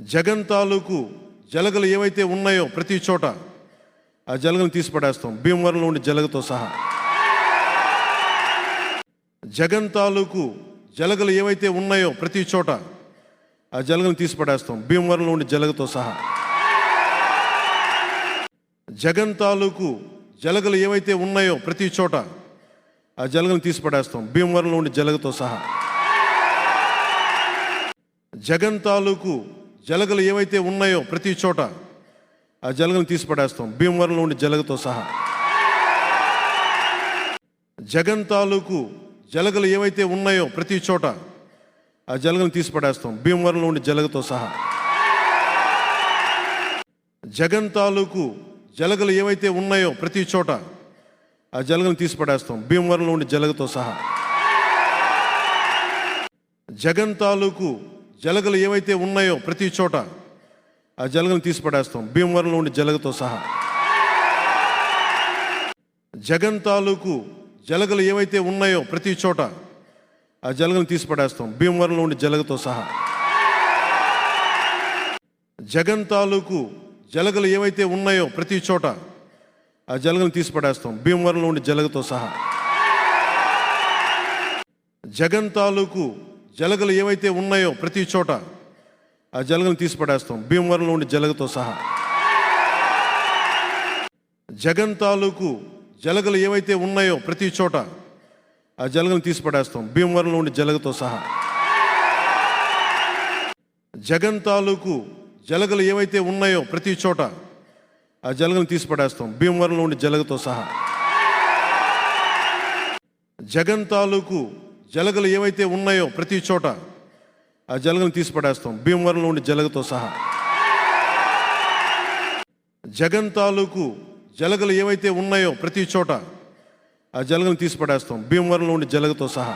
జగన్ తాలూకు జలగలు ఏవైతే ఉన్నాయో ప్రతి చోట ఆ జలగలను తీసి పడేస్తాం భీమవరంలో ఉండే జలగతో సహా. జగన్ తాలూకు జలగలు ఏవైతే ఉన్నాయో ప్రతి చోట ఆ జలగలను తీసి పడేస్తాం భీమవరంలో ఉండే జలగతో సహా. జగన్ తాలూకు జలగలు ఏవైతే ఉన్నాయో ప్రతి చోట ఆ జలగలను తీసి పడేస్తాం భీమవరంలో ఉండే జలగతో సహా. జగన్ తాలూకు జలగలు ఏవైతే ఉన్నాయో ప్రతి చోట ఆ జలగలను తీసి పడేస్తాం భీమవరంలో ఉండే జలగతో సహా. జగన్ తాలూకు జలగలు ఏవైతే ఉన్నాయో ప్రతి చోట ఆ జలగలను తీసి పడేస్తాం భీమవరంలో ఉండే జలగతో సహా. జగన్ తాలూకు జలగలు ఏవైతే ఉన్నాయో ప్రతి చోట ఆ జలగలను తీసి పడేస్తాం భీమవరంలో ఉండే జలగతో సహా. జగన్ తాలూకు జలగలు ఏవైతే ఉన్నాయో ప్రతి చోట ఆ జలగలను తీసి పడేస్తాం భీమవరంలో ఉండే జలగతో సహా. జగన్ తాలూకు జలగలు ఏవైతే ఉన్నాయో ప్రతి చోట ఆ జలగలను తీసి పడేస్తాం భీమవరంలో ఉండే జలగతో సహా. జగన్ తాలూకు జలగలు ఏవైతే ఉన్నాయో ప్రతి చోట ఆ జలగలను తీసి పడేస్తాం భీమవరంలో ఉండే జలగతో సహా. జగన్ తాలూకు జలగలు ఏవైతే ఉన్నాయో ప్రతి చోట ఆ జలగలు తీసి పడేస్తాం భీమవరంలో ఉండే జలగతో సహా. జగన్ తాలూకు జలగలు ఏవైతే ఉన్నాయో ప్రతి చోట ఆ జలగలు తీసి పడేస్తాం భీమవరంలో ఉండే జలగతో సహా. జగన్ తాలూకు జలగలు ఏవైతే ఉన్నాయో ప్రతి చోట ఆ జలగలు తీసి పడేస్తాం భీమవరంలో ఉండే జలగతో సహా. జగన్ తాలూకు జలగలు ఏవైతే ఉన్నాయో ప్రతి చోట ఆ జలగలను తీసి పడేస్తాం భీమవరంలో ఉండే జలగతో సహా. జగన్ తాలూకు జలగలు ఏవైతే ఉన్నాయో ప్రతి చోట ఆ జలగలను తీసి పడేస్తాం భీమవరంలో ఉండే జలగతో సహా.